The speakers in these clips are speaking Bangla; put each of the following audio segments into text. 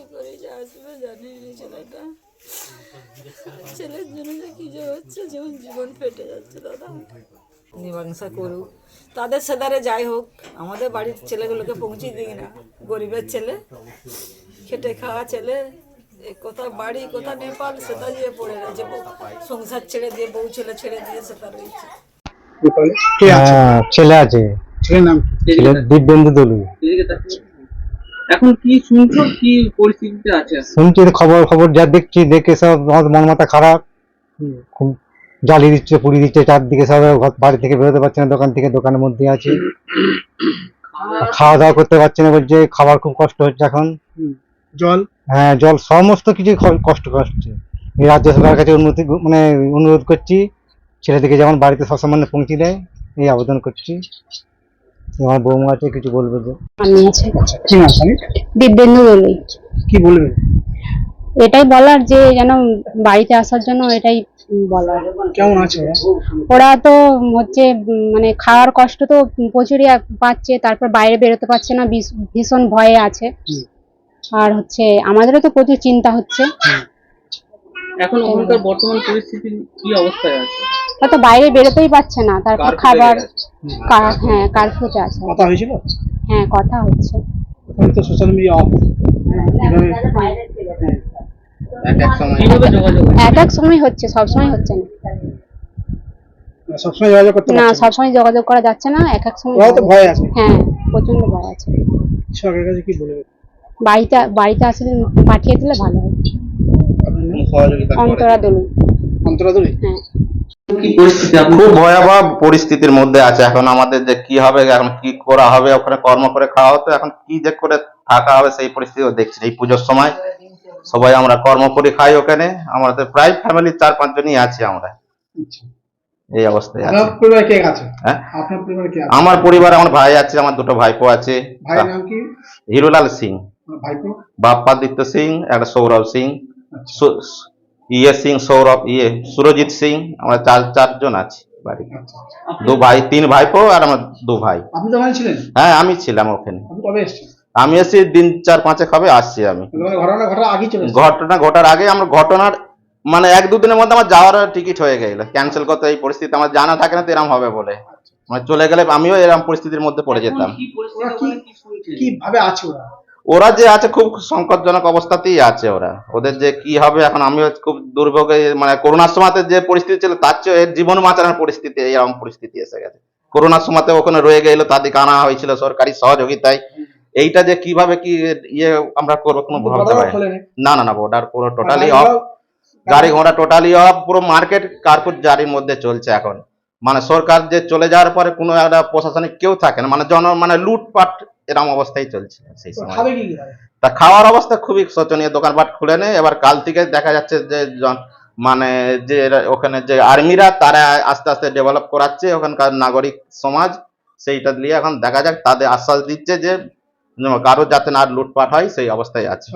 কি করে যে আসবে জানি না ছেলেটা। ছেলের জন্য যে কি যে হচ্ছে যেমন জীবন ফেটে যাচ্ছে দাদা। মীমাংসা করুক। তাদের সেদারে যাই হোক আমাদের বাড়ির ছেলেগুলোকে পৌঁছে দিই না। গরিবের ছেলে খেটে খাওয়া ছেলে এ কোথায় বাড়ি কোথা নেপাল সেটা দিয়ে পড়ে রয়েছে সংসার ছেড়ে দিয়ে বউ ছেলে ছেড়ে দিয়ে সেটা রয়েছে। ছেলে আছে। ছেলের নাম ছেলে দিব্যেন্দু দলু। এখন কি শুনছো? কি পরিস্থিতিতে আছে শুনছি খবর খবর যা দেখছি দেখে সব আমার মন মাথা খারাপ খুব জ্বালিয়ে দিচ্ছে পুড়ি দিচ্ছে চারদিকে সব ঘর- বাড়ি থেকে বেরোতে পারছে না দোকান থেকে দোকানের মধ্যে আছে। খাওয়া দাওয়া করতে পারছে না বলছে খাবার খুব কষ্ট হচ্ছে এখন। জল? হ্যাঁ জল সমস্ত কিছু কষ্ট হচ্ছে এই রাজ্য সরকারের কাছে উন্নতি মানে অনুরোধ করছি ছেলেদেরকে যেমন বাড়িতে সসম্মানে পৌঁছে দেয় এই আবেদন করছি। আমার বৌমা আছে কিছু বলবে যে আমি আছে। আচ্ছা কি নাম স্বামী দিব্যেন্দু দলুই কি বলবেন এটাই বলার যে যেন বাড়িতে আসার জন্য এটাই বলার। কেমন আছে ওরা? তো হচ্ছে মানে খাওয়ার কষ্ট তো প্রচুরই পাচ্ছে তারপর বাইরে বেরোতে পারছে না ভীষ- ভীষণ ভয়ে আছে। আর হচ্ছে আমাদেরও তো প্রচুর চিন্তা হচ্ছে। এখন ওখানকার বর্তমান পরিস্থিতি কি অবস্থায় আছে? হয়তো বাইরে বেরোতেই পারছে না তারপর খাবার হ্যাঁ কার্ফুতে আছে কথা হয়েছিল? হ্যাঁ কথা হচ্ছে। এখন তো সোশ্যাল মিডিয়া অফ কীভাবে এক এক সময় হচ্ছে সব সময় হচ্ছে না। সবসময় যোগাযোগ করতে না সবসময় যোগাযোগ করা যাচ্ছে না এক এক সময় তো ভয় আছে। হ্যাঁ প্রচণ্ড ভয় আছে। সরকারের কাছে কি বলবে? বাড়িতে বাড়িতে আসলে পাঠিয়ে দিলে ভালো হয়। অন্তরা দলুই অন্তরা দূরে হ্যাঁ। খুব ভয়াবহ পরিস্থিতির মধ্যে আছে। এখন আমাদের যে কি হবে এখন কি করা হবে ওখানে কর্ম করে খাওয়া হতো এখন কি যে করে থাকা হবে সেই পরিস্থিতিও দেখছি এই পুজোর সময় সবাই আমরা কর্ম করে খাই ওখানে। আমাদের প্রায় ফ্যামিলি চার পাঁচ জনই আছি আমরা। আচ্ছা। এই অবস্থায় হ্যাঁ? আমার পরিবারে আমার ভাই আছে আমার দুটো ভাইপো আছে। হিরোলাল সিং। ভাইপো? বাপ্পাদিত্য সিং একটা সৌরভ সিং। আচ্ছা। সু- ইয়ে সিং সৌরভ ইয়ে সুরজিৎ সিং আমরা চার চারজন আছি বাড়ি। আচ্ছা দু ভাই তিন ভাইপো আর আমার দু ভাই। আপনি তো ওখানে ছিলেন? হ্যাঁ আমি ছিলাম ওখানে। আপনি কবে এসেছেন? আমি এসে দিন চার পাঁচেক হবে আসছি আমি। মানে ঘটনা ঘটার আগেই চলে এসেছেন? ঘটনা ঘটার আগে আমার ঘটনার মানে এক দুদিনের মধ্যে আমার যাওয়ার টিকিট হয়ে গেল। ক্যান্সেল করতে এই পরিস্থিতি আমার জানা থাকে না তো এরকম হবে বলে। মানে চলে গেলে আমিও এরকম পরিস্থিতির মধ্যে পড়ে যেতাম। কি পরিস্থিতি ওরা কি ওখানে কি শুনছেন? কি ভাবে আছে ওরা? ওরা যে আছে খুব সংকটজনক অবস্থাতেই আছে ওরা। ওদের যে কি হবে এখন আমিও খুব দুর্ভোগে মানে করোনার সময়তে যে পরিস্থিতি ছিল তার চেয়ে জীবন বাঁচানোর পরিস্থিতি এরকম পরিস্থিতি এসে গেছে। করোনার সময়তে ওখানে রয়ে গেল তাদেরকে আনা হয়েছিল সরকারি সহযোগিতায়। এইটা যে কীভাবে কি ইয়ে আমরা করব কোনো ভাবতে পারি না। না না বর্ডার পুরো টোটালি অফ গাড়ি ঘোড়া টোটালি অফ পুরো মার্কেট কার্পুট জারির মধ্যে চলছে এখন। মানে সরকার যে চলে যাওয়ার পরে কোনো একটা প্রশাসনিক কেউ থাকে না। মানে জন মানে লুটপাট এরকম অবস্থায় চলছে সেই সময়? তা খাওয়ার অবস্থা খুবই শোচনীয় দোকানপাট খুলে নেই। এবার কাল থেকে দেখা যাচ্ছে যে মানে যে ওখানে যে আর্মিরা তারা আস্তে আস্তে ডেভেলপ করাচ্ছে ওখানকার নাগরিক সমাজ। সেইটা নিয়ে এখন দেখা যাক তাদের আশ্বাস দিচ্ছে যে কারও যাতে না লুটপাট হয় সেই অবস্থায় আছে।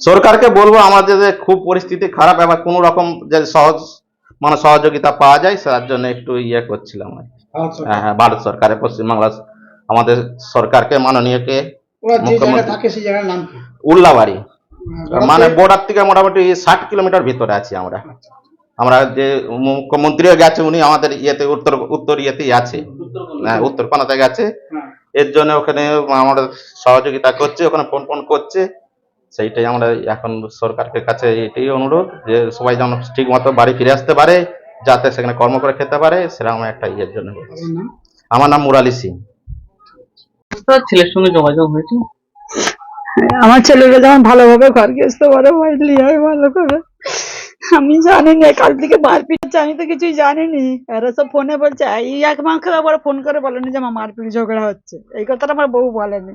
সরকারকে বলব আমাদের যে খুব পরিস্থিতি খারাপ এবার কোনো রকম যে সহজ মানে সহযোগিতা পাওয়া যায় তার জন্য একটু ইয়ে করছিলাম হ্যাঁ হ্যাঁ ভারত সরকারের পশ্চিমবাংলা আমাদের সরকারকে মাননীয়কে উল্লাবাড়ি। মানে বর্ডার থেকে মোটামুটি ষাট কিলোমিটার ভিতরে আছি আমরা। আমরা যে মুখ্যমন্ত্রীও গেছে উনি আমাদের ইয়েতে উত্তর উত্তর ইয়েতেই আছে। হ্যাঁ উত্তরপাড়াতে গেছে। হ্যাঁ। এর জন্য ওখানে আমাদের সহযোগিতা করছে ওখানে ফোন ফোন করছে। সেইটাই আমরা এখন সরকারের কাছে এটাই অনুরোধ যে সবাই যেন ঠিক মতো বাড়ি ফিরে আসতে পারে যাতে সেখানে কর্ম করে খেতে পারে সেরকম একটা ইয়ের জন্য। আমার নাম মুরালি সিং। ছেলের সঙ্গে যোগাযোগ হয়েছে? আমার ছেলেকে যেমন ভালোভাবে ঘর বাড়ি হয় ভালো করে। আমি জানি না কাল থেকে মারপিট আমি তো কিছুই জানিনি। এরা সব ফোনে বলছে এই এক মাকে আবার ফোন করে বলেনি যে আমার মারপিট ঝগড়া হচ্ছে। এই কথাটা আমার বউ বলেনি।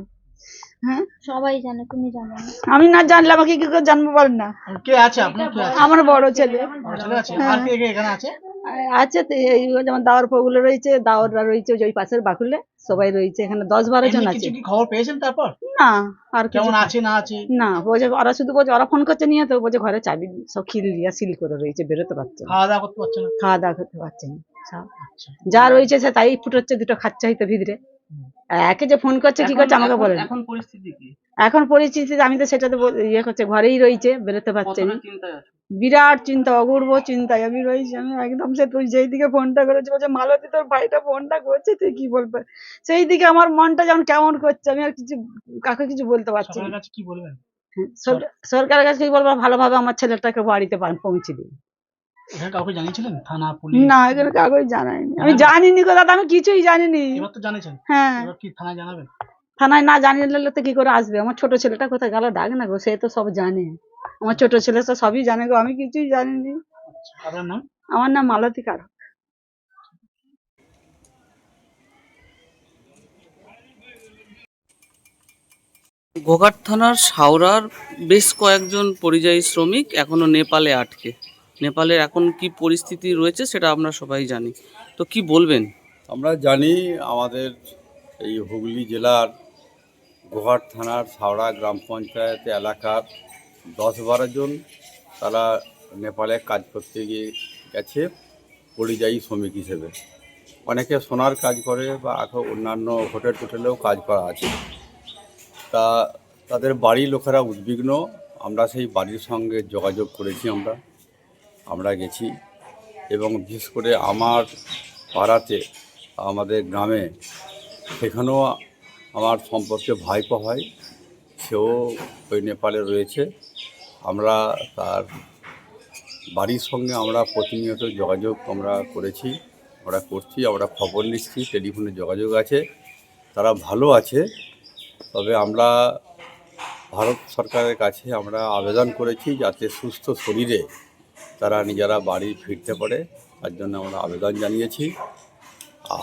হ্যাঁ? সবাই জানে তুমি জানো আমি না জানলে আমাকে কি করে জানব পারেন না? কে আছে? আপনার আমার বড় ছেলে। আর কে কে এখানে আছে? আছে যেমন দাওয়ার পগুলো রয়েছে দাওয়াররা রয়েছে ওই পাশের বাকুলে সবাই রয়েছে এখানে দশ বারো জন আছে। খবর পেয়েছেন তারপর? না আর কেমন আছে না আছে? না বলছে ওরা শুধু বলছে ওরা ফোন করছে নিয়ে তো বলছে ঘরে চাবি সব খিল দিয়া সিল করে রয়েছে বেরোতে পারছে খাওয়া দাওয়া করতে পারছে না? খাওয়া দাওয়া করতে পারছে না। যা রয়েছে সে তাই ফুটোচ্ছে দুটো খাচ্ছে হয়তো ভিতরে। একে যে ফোন করছে কি করছে আমাকে বলে। এখন পরিস্থিতি কি? এখন পরিস্থিতিতে আমি তো সেটা তো ইয়ে করছে ঘরেই রয়েছে বেরোতে পারছে না। বিরাট চিন্তা অপূর্ব চিন্তায়। আমি রয়েছি আমি একদম সে তুই যেই দিকে ফোনটা করেছি বলছে মালতী তোর ভাইটা ফোনটা করছে তুই কি বলবে? সেই দিকে আমার মনটা যেমন কেমন করছে আমি আর কিছু কাকে কিছু বলতে পারছি না। কি বলবেন? সরকারের কাছে কি বলব ভালোভাবে আমার ছেলেটাকে বাড়িতে পৌঁছে দিই। কাউকে জানিয়েছিলেন? থানা পুলিশ? না এখানে কাগজ জানাইনি। আমি জানিনি গো দাদা আমি কিছুই জানিনি। এবার তো জানিয়েছেন? হ্যাঁ। এবার কি থানায় জানাবেন? থানায় না জানিয়ে তো কি করে আসবে? আমার ছোট ছেলেটা কোথায় গেল ডাক না গো সে তো সব জানে। আমার ছোট ছেলে তো সবই জানে গো আমি কিছুই জানিনি। আমার নাম মালতী কারক। গোঘাট থানার সাউরার বেশ কয়েকজন পরিযায়ী শ্রমিক এখনও নেপালে আটকে। নেপালের এখন কি পরিস্থিতি রয়েছে সেটা আমরা সবাই জানি। তো কি বলবেন? আমরা জানি আমাদের এই হুগলি জেলার গোহাট থানার সাওড়া গ্রাম পঞ্চায়েত এলাকার দশ বারো জন তারা নেপালে কাজ করতে গিয়ে গেছে পরিযায়ী শ্রমিক হিসেবে। অনেকে সোনার কাজ করে বা আরও অন্যান্য হোটেল টোটেলেও কাজ করা আছে। তা তাদের বাড়ির লোকেরা উদ্বিগ্ন। আমরা সেই বাড়ির সঙ্গে যোগাযোগ করেছি আমরা। আমরা গেছি এবং বিশেষ করে আমার পাড়াতে আমাদের গ্রামে সেখানেও আমার সম্পর্কে ভাইপো হয়। সেও ওই নেপালে রয়েছে। আমরা তার বাড়ির সঙ্গে আমরা প্রতিনিয়ত যোগাযোগ আমরা করেছি, আমরা করছি, আমরা খবর নিচ্ছি, টেলিফোনে যোগাযোগ আছে, তারা ভালো আছে। তবে আমরা ভারত সরকারের কাছে আমরা আবেদন করেছি যাতে সুস্থ শরীরে তারা নিজেরা বাড়ি ফিরতে পারে, তার জন্য আমরা আবেদন জানিয়েছি।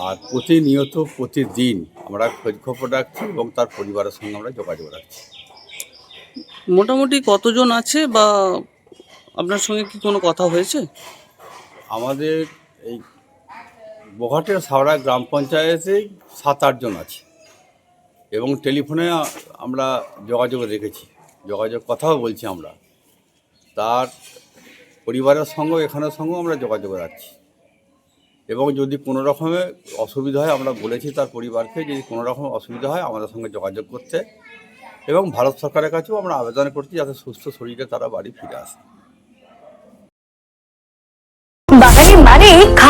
আর প্রতিনিয়ত প্রতিদিন আমরা খোঁজখবর রাখছি এবং তার পরিবারের সঙ্গে আমরা যোগাযোগ রাখছি। মোটামুটি কতজন আছে বা আপনার সঙ্গে কি কোনো কথা হয়েছে? আমাদের এই বঘাটের সাওড়া গ্রাম পঞ্চায়েতে সাত আটজন আছে। এবং টেলিফোনে আমরা যোগাযোগ রেখেছি। যোগাযোগ কথাও বলছি আমরা। তার পরিবারের সঙ্গে এখানের সঙ্গেও আমরা যোগাযোগ রাখছি। এবং যদি কোনো রকমে অসুবিধা হয়, আমরা বলেছি তার পরিবারকে, যদি কোনো রকম অসুবিধা হয়, আমাদের সঙ্গে যোগাযোগ করতে এবং ভারত সরকারের কাছেও আমরা আবেদন করছি যাতে সুস্থ শরীরে তারা বাড়ি ফিরে আসে।